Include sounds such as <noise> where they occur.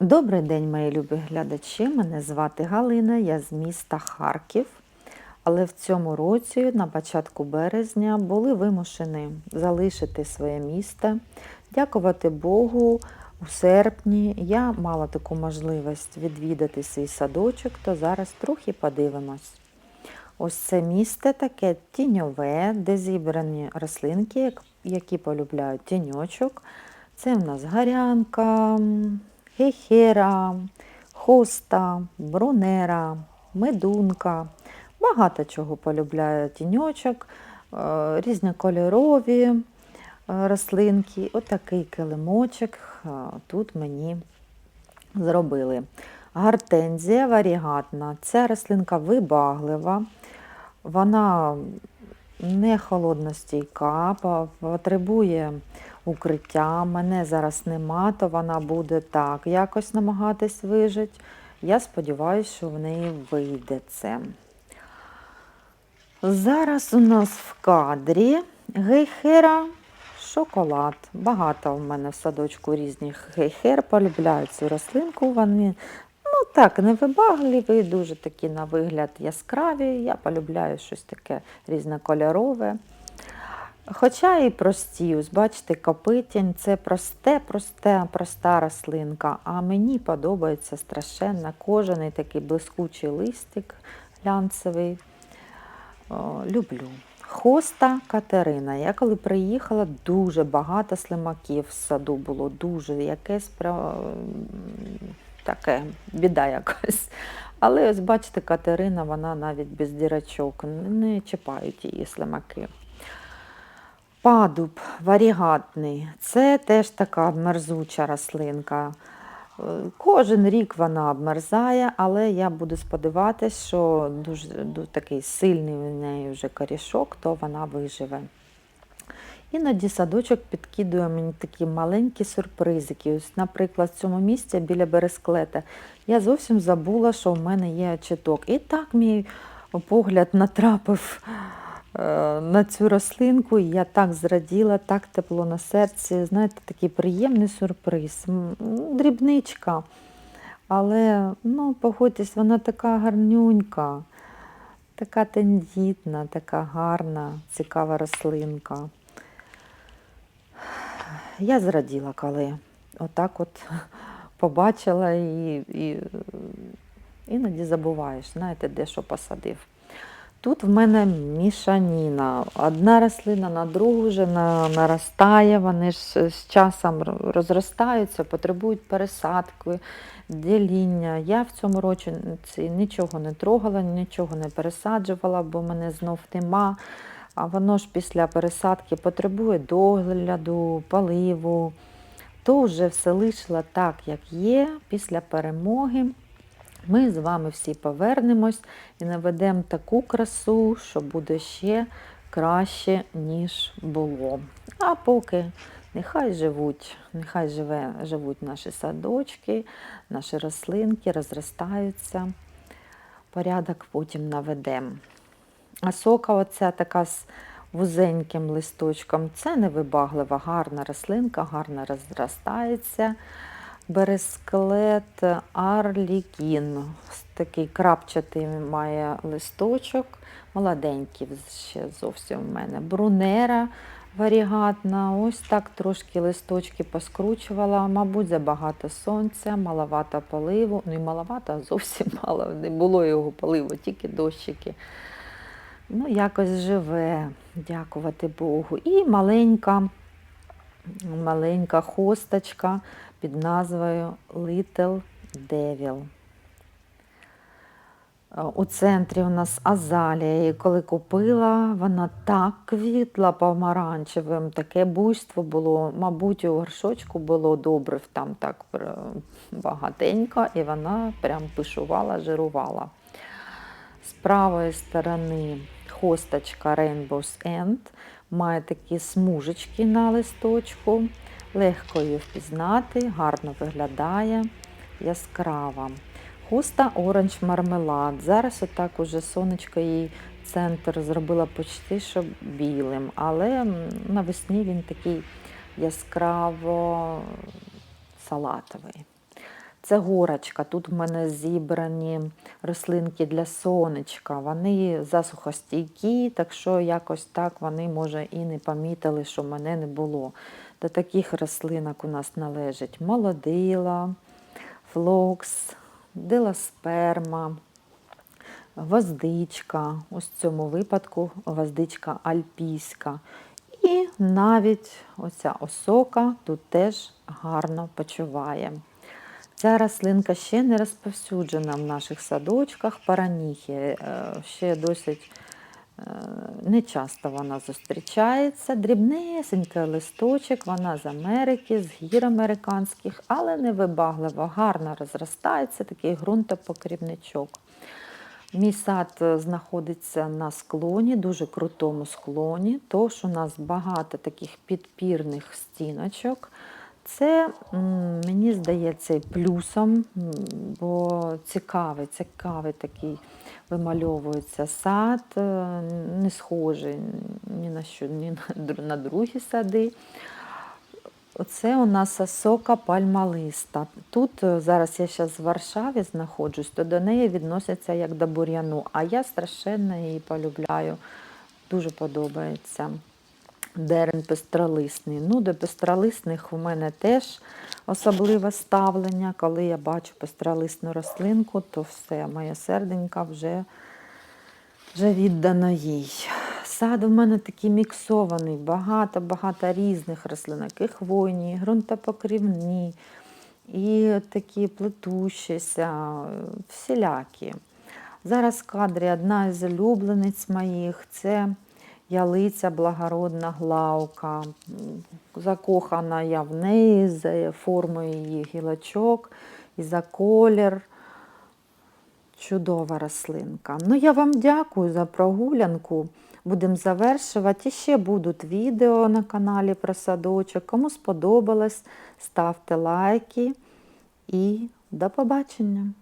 Добрий день, мої любі глядачі. Мене звати Галина, я з міста Харків. Але в цьому році, на початку березня, були вимушені залишити своє місто. Дякувати Богу, у серпні я мала таку можливість відвідати свій садочок, то зараз трохи подивимось. Ось це місце таке тіньове, де зібрані рослинки, які полюбляють тіньочок. Це в нас гарянка, м, гейхера, хоста, брунера, медунка. Багато чого полюбляє тіньочок, різнокольорові рослинки. Отакий килимочок тут мені зробили. Гортензія варігатна. Ця рослинка вибаглива, вона не холодностійка, потребує укриття. Мене зараз нема, то вона буде так якось намагатись вижити. Я сподіваюся, що в неї вийде це. Зараз у нас в кадрі гейхера шоколад. Багато в мене в садочку різних гейхер. Полюбляю цю рослинку. Вони ну так, невибагливі, дуже такі на вигляд яскраві. Я полюбляю щось таке різнокольорове. Хоча і прості, ось бачите, копитінь це просте, просте, проста рослинка. А мені подобається страшенно кожаний такий блискучий листик глянцевий. О, люблю. Хоста Катерина. Я коли приїхала, дуже багато слимаків в саду було, дуже якесь таке біда якась. Але ось бачите, Катерина, вона навіть без дірочок, не чіпають її слимаки. Падуб варігатний. Це теж така мерзуча рослинка. Кожен рік вона обмерзає, але я буду сподіватися, що дуже, ду- такий сильний в неї вже корішок, то вона виживе. Іноді садочок підкидує мені такі маленькі сюрпризики. Ось, наприклад, в цьому місці біля бересклета я зовсім забула, що в мене є очіток. І так мій погляд натрапив е, на цю рослинку, і я так зраділа, так тепло на серці. Знаєте, такий приємний сюрприз. Дрібничка. Але ну, погодьтесь, вона така гарнюнька, така тендітна, така гарна, цікава рослинка. Я зраділа, коли отак от <laughs> побачила і, і іноді забуваєш, знаєте, де що посадив. Тут в мене мішаніна. Одна рослина на другу вже наростає, вони ж з часом розростаються, потребують пересадки, діління. Я в цьому році нічого не трогала, нічого не пересаджувала, бо мене знов нема. А воно ж після пересадки потребує догляду, поливу. То вже все лишила так, як є після перемоги. Ми з вами всі повернемось і наведемо таку красу, що буде ще краще, ніж було. А поки нехай живуть, нехай живе, живуть наші садочки, наші рослинки, розростаються. Порядок потім наведемо. А сока оця така з вузеньким листочком, це невибаглива, гарна рослинка, гарно розростається. Бересклет Арлікін. Такий крапчатий має листочок, молоденький ще зовсім в мене. Брунера варігатна. Ось так трошки листочки поскручувала. Мабуть, забагато сонця, маловато поливу. Ну і маловато, а зовсім мало. Не було його поливу, тільки дощики. Ну, якось живе, дякувати Богу. І маленька, маленька хосточка під назвою Little Devil. Е, У центрі у нас азалія, і коли купила, вона так квітла помаранчевим, таке буйство було. Мабуть, у горшочку було добрив там так багатенько, і вона прям пишувала, жирувала. З правої сторони хосточка Rainbow's End має такі смужечки на листочку, легко її впізнати, гарно виглядає, яскрава. Хуста оранж мармелад. Зараз отак уже сонечко їй центр зробила почти що білим, але навесні він такий яскраво салатовий. Це горочка. Тут в мене зібрані рослинки для сонечка. Вони засухостійкі, так що якось так вони, може, і не помітили, що мене не було. До таких рослинок у нас належить молодила, флокс, диласперма, гвоздичка, ось в цьому випадку гвоздичка альпійська. І навіть оця осока тут теж гарно почуває. Ця рослинка ще не розповсюджена в наших садочках, параніхи. Е, Ще досить е, не часто вона зустрічається. Дрібнесенький листочок, вона з Америки, з гір американських, але невибагливо, гарно розростається, такий ґрунтопокрівничок. Мій сад е, знаходиться на склоні, дуже крутому склоні, тож у нас багато таких підпірних стіночок. Це мені здається плюсом, бо цікавий, цікавий такий вимальовується сад, е, не схожий ні на що, ні на <laughs> другі сади. Оце у нас осока пальмалиста. Тут е, зараз я зараз в Варшаві знаходжусь, то до неї відносяться як до бур'яну, а я страшенно її полюбляю, дуже подобається. Дерен пестролисний. Ну, до пестролисних у мене теж особливе ставлення. Коли я бачу пестролисну рослинку, то все, моє серденько вже, вже віддано їй. Сад у мене такий міксований, багато-багато різних рослинок, і хвойні, і ґрунтопокрівні, і такі плетущіся, всілякі. Зараз в кадрі одна із улюблениць моїх це ялиця благородна главка. Закохана я в неї за формою її гілочок і за колір. Чудова рослинка. Ну, я вам дякую за прогулянку. Будемо завершувати. І ще будуть відео на каналі про садочок. Кому сподобалось, ставте лайки і до побачення!